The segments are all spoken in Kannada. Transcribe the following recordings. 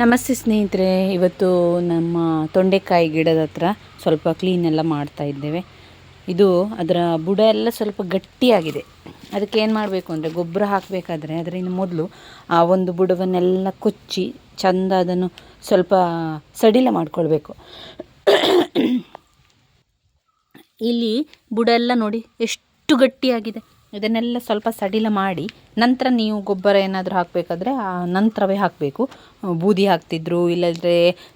ನಮಸ್ತೆ ಸ್ನೇಹಿತರೆ, ಇವತ್ತು ನಮ್ಮ ತೊಂಡೆಕಾಯಿ ಗಿಡದ ಹತ್ರ ಸ್ವಲ್ಪ ಕ್ಲೀನ್ ಎಲ್ಲ ಮಾಡ್ತಾ ಇದ್ದೇವೆ. ಇದು ಅದರ ಬುಡ ಎಲ್ಲ ಸ್ವಲ್ಪ ಗಟ್ಟಿಯಾಗಿದೆ. ಅದಕ್ಕೆ ಏನು ಮಾಡಬೇಕು ಅಂದರೆ ಗೊಬ್ಬರ ಹಾಕಬೇಕಾದ್ರೆ ಅದರಿಂದ ಮೊದಲು ಆ ಒಂದು ಬುಡವನ್ನೆಲ್ಲ ಕೊಚ್ಚಿ ಚೆಂದ ಅದನ್ನು ಸ್ವಲ್ಪ ಸಡಿಲ ಮಾಡಿಕೊಳ್ಬೇಕು. ಇಲ್ಲಿ ಬುಡ ಎಲ್ಲ ನೋಡಿ ಎಷ್ಟು ಗಟ್ಟಿಯಾಗಿದೆ. ಇದನ್ನೆಲ್ಲ ಸ್ವಲ್ಪ ಸಡಿಲ ಮಾಡಿ ನಂತರ ನೀವು ಗೊಬ್ಬರ ಏನಾದರೂ ಹಾಕಬೇಕಾದ್ರೆ ಆ ನಂತರವೇ ಹಾಕಬೇಕು. ಬೂದಿ ಹಾಕ್ತಿದ್ರು, ಇಲ್ಲದ್ರೆ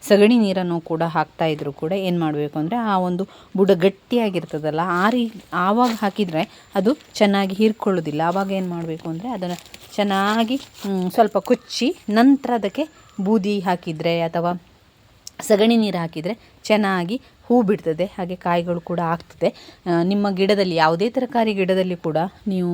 ಸಗಣಿ ನೀರನ್ನು ಕೂಡ ಹಾಕ್ತಾಯಿದ್ರು ಕೂಡ ಏನು ಮಾಡಬೇಕು ಅಂದರೆ ಆ ಒಂದು ಬುಡ ಗಟ್ಟಿಯಾಗಿರ್ತದಲ್ಲ, ಆ ರೀ, ಆವಾಗ ಹಾಕಿದರೆ ಅದು ಚೆನ್ನಾಗಿ ಹೀರ್ಕೊಳ್ಳೋದಿಲ್ಲ. ಆವಾಗ ಏನು ಮಾಡಬೇಕು ಅಂದರೆ ಅದನ್ನು ಚೆನ್ನಾಗಿ ಸ್ವಲ್ಪ ಕೊಚ್ಚಿ ನಂತರ ಅದಕ್ಕೆ ಬೂದಿ ಹಾಕಿದರೆ ಅಥವಾ ಸಗಣಿ ನೀರು ಹಾಕಿದರೆ ಚೆನ್ನಾಗಿ ಹೂ ಬಿಡ್ತದೆ, ಹಾಗೆ ಕಾಯಿಗಳು ಕೂಡ ಆಗ್ತದೆ. ನಿಮ್ಮ ಗಿಡದಲ್ಲಿ, ಯಾವುದೇ ತರಕಾರಿ ಗಿಡದಲ್ಲಿ ಕೂಡ ನೀವು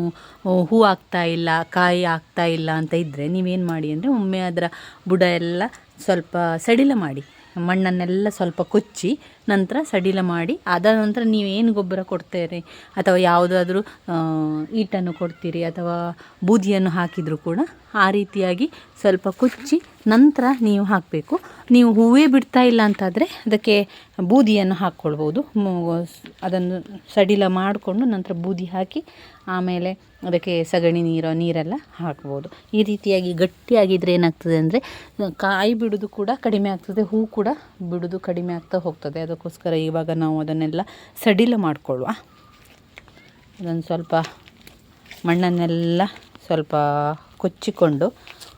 ಹೂ ಆಗ್ತಾ ಇಲ್ಲ, ಕಾಯಿ ಆಗ್ತಾ ಇಲ್ಲ ಅಂತ ಇದ್ದರೆ ನೀವೇನು ಮಾಡಿ ಅಂದರೆ ಒಮ್ಮೆ ಅದರ ಬುಡ ಎಲ್ಲ ಸ್ವಲ್ಪ ಸಡಿಲ ಮಾಡಿ, ಮಣ್ಣನ್ನೆಲ್ಲ ಸ್ವಲ್ಪ ಕೊಚ್ಚಿ ನಂತರ ಸಡಿಲ ಮಾಡಿ ಅದಾದ ನಂತರ ನೀವೇನು ಗೊಬ್ಬರ ಕೊಡ್ತೀರಿ? ಅಥವಾ ಯಾವುದಾದ್ರೂ ಈಟನ್ನು ಕೊಡ್ತೀರಿ ಅಥವಾ ಬೂದಿಯನ್ನು ಹಾಕಿದರೂ ಕೂಡ ಆ ರೀತಿಯಾಗಿ ಸ್ವಲ್ಪ ಕೊಚ್ಚಿ ನಂತರ ನೀವು ಹಾಕಬೇಕು. ನೀವು ಹೂವೇ ಬಿಡ್ತಾ ಇಲ್ಲ ಅಂತಾದರೆ ಅದಕ್ಕೆ ಬೂದಿಯನ್ನು ಹಾಕ್ಕೊಳ್ಬೋದು. ಅದನ್ನು ಸಡಿಲ ಮಾಡಿಕೊಂಡು ನಂತರ ಬೂದಿ ಹಾಕಿ ಆಮೇಲೆ ಅದಕ್ಕೆ ಸಗಣಿ ನೀರು, ನೀರೆಲ್ಲ ಹಾಕ್ಬೋದು. ಈ ರೀತಿಯಾಗಿ ಗಟ್ಟಿಯಾಗಿದ್ದರೆ ಏನಾಗ್ತದೆ ಅಂದರೆ ಕಾಯಿ ಬಿಡೋದು ಕೂಡ ಕಡಿಮೆ ಆಗ್ತದೆ, ಹೂ ಕೂಡ ಬಿಡೋದು ಕಡಿಮೆ ಆಗ್ತಾ ಹೋಗ್ತದೆ. ಅದಕ್ಕೋಸ್ಕರ ಇವಾಗ ನಾವು ಅದನ್ನೆಲ್ಲ ಸಡಿಲ ಮಾಡಿಕೊಳ್ಳುವ. ಅದನ್ನು ಸ್ವಲ್ಪ ಮಣ್ಣನ್ನೆಲ್ಲ ಸ್ವಲ್ಪ ಕೊಚ್ಚಿಕೊಂಡು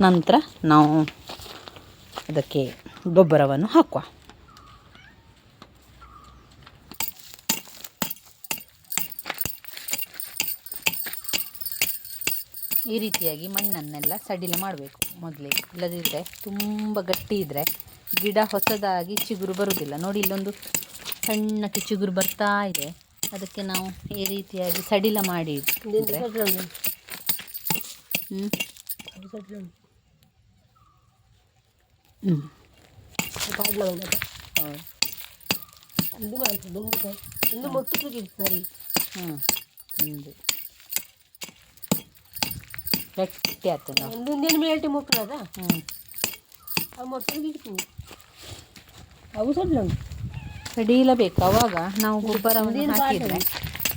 ನಂತರ ನಾವು ಅದಕ್ಕೆ ಗೊಬ್ಬರವನ್ನು ಹಾಕುವ. ಈ ರೀತಿಯಾಗಿ ಮಣ್ಣನ್ನೆಲ್ಲ ಸಡಿಲ ಮಾಡಬೇಕು ಮೊದಲೇ. ಇಲ್ಲದಿದ್ದರೆ ತುಂಬ ಗಟ್ಟಿ ಇದ್ದರೆ ಗಿಡ ಹೊಸದಾಗಿ ಚಿಗುರು ಬರುವುದಿಲ್ಲ. ನೋಡಿ ಇಲ್ಲೊಂದು ಸಣ್ಣಕ್ಕೆ ಚಿಗುರು ಬರ್ತಾ ಇದೆ. ಅದಕ್ಕೆ ನಾವು ಈ ರೀತಿಯಾಗಿ ಸಡಿಲ ಮಾಡಿ ಹ್ಞೂ ಹ್ಞೂ ಹೌದು ಹ್ಞೂ ಹಿಂದೆ ಗಟ್ಟಿ ಆಗ್ತದೆ ನಾವು ಒಂದೊಂದೇನು ಮೇಲ್ಟಿ ಮುಟ್ಟದ ಹ್ಞೂ ಅವು ಮೊಟ್ಟೆಗೆ ಇಡ್ತೀನಿ ಅವು ಬೇಕು ಅವಾಗ ನಾವು ಗೊಬ್ಬರವನ್ನು ಹಾಕಿದರೆ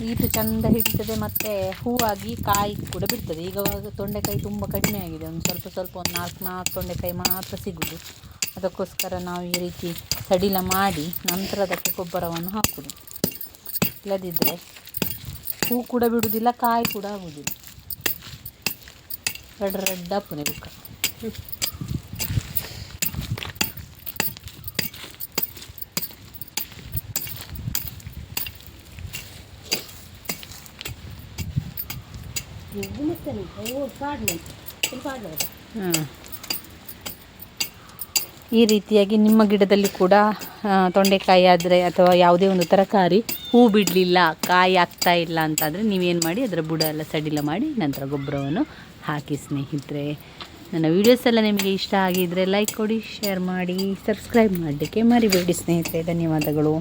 ಈಟು ಚಂದ ಹಿಡಿತದೆ ಮತ್ತು ಹೂವಾಗಿ ಕಾಯಿ ಕೂಡ ಬಿಡ್ತದೆ. ಈಗ ತೊಂಡೆಕಾಯಿ ತುಂಬ ಕಡಿಮೆ ಆಗಿದೆ. ಒಂದು ಸ್ವಲ್ಪ ಸ್ವಲ್ಪ ಒಂದು ನಾಲ್ಕು ನಾಲ್ಕು ತೊಂಡೆಕಾಯಿ ಮಾತ್ರ ಸಿಗುವುದು. ಅದಕ್ಕೋಸ್ಕರ ನಾವು ಈ ರೀತಿ ಸಡಿಲ ಮಾಡಿ ನಂತರ ಅದಕ್ಕೆ ಗೊಬ್ಬರವನ್ನು ಹಾಕುವುದು. ಇಲ್ಲದಿದ್ದರೆ ಹೂ ಕೂಡ ಬಿಡುವುದಿಲ್ಲ, ಕಾಯಿ ಕೂಡ ಆಗುವುದಿಲ್ಲ. ರೆಡ್ ರೆಡ್ ಪುನೆ ಬುಕ್ಕ ಈ ರೀತಿಯಾಗಿ ನಿಮ್ಮ ಗಿಡದಲ್ಲಿ ಕೂಡ ತೊಂಡೆಕಾಯಿ ಆದರೆ ಅಥವಾ ಯಾವುದೇ ಒಂದು ತರಕಾರಿ ಹೂ ಬಿಡಲಿಲ್ಲ, ಕಾಯಿ ಆಗ್ತಾ ಇಲ್ಲ ಅಂತಂದರೆ ನೀವೇನು ಮಾಡಿ, ಅದರ ಬುಡ ಎಲ್ಲ ಸಡಿಲ ಮಾಡಿ ನಂತರ ಗೊಬ್ಬರವನ್ನು ಹಾಕಿ ಸ್ನೇಹಿತರೆ. ನನ್ನ ವೀಡಿಯೋಸ್ ಎಲ್ಲ ನಿಮಗೆ ಇಷ್ಟ ಆಗಿದ್ದರೆ ಲೈಕ್ ಕೊಡಿ ಶೇರ್ ಮಾಡಿ ಸಬ್ಸ್ಕ್ರೈಬ್ ಮಾಡಲಿಕ್ಕೆ ಮರಿಬೇಡಿ ಸ್ನೇಹಿತರೆ. ಧನ್ಯವಾದಗಳು.